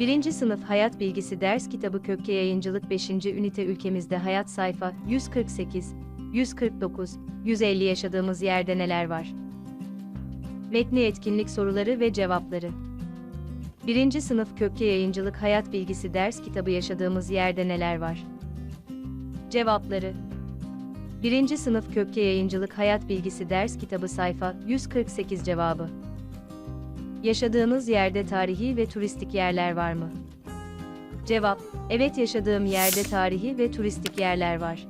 1. Sınıf Hayat Bilgisi Ders Kitabı Kökke Yayıncılık 5. Ünite Ülkemizde Hayat Sayfa 148, 149, 150 Yaşadığımız yerde neler var? Metni etkinlik soruları ve cevapları 1. Sınıf Kökke Yayıncılık Hayat Bilgisi Ders Kitabı Yaşadığımız yerde neler var? Cevapları 1. Sınıf Kökke Yayıncılık Hayat Bilgisi Ders Kitabı Sayfa 148 Cevabı Yaşadığınız yerde tarihi ve turistik yerler var mı? Cevap: Evet yaşadığım yerde tarihi ve turistik yerler var.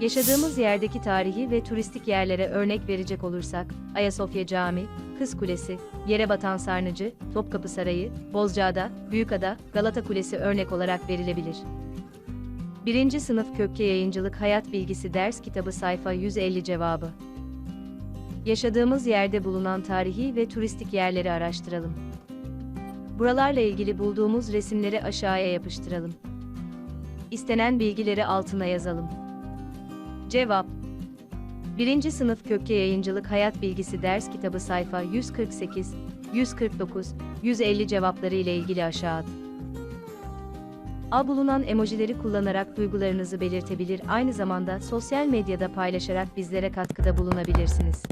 Yaşadığımız yerdeki tarihi ve turistik yerlere örnek verecek olursak, Ayasofya Camii, Kız Kulesi, Yerebatan Sarnıcı, Topkapı Sarayı, Bozcaada, Büyükada, Galata Kulesi örnek olarak verilebilir. 1. Sınıf Kökke Yayıncılık Hayat Bilgisi Ders Kitabı Sayfa 150 Cevabı Yaşadığımız yerde bulunan tarihi ve turistik yerleri araştıralım. Buralarla ilgili bulduğumuz resimleri aşağıya yapıştıralım. İstenen bilgileri altına yazalım. Cevap 1. Sınıf Kökke Yayıncılık Hayat Bilgisi Ders Kitabı sayfa 148, 149, 150 cevapları ile ilgili aşağıda. A bulunan emojileri kullanarak duygularınızı belirtebilir aynı zamanda sosyal medyada paylaşarak bizlere katkıda bulunabilirsiniz.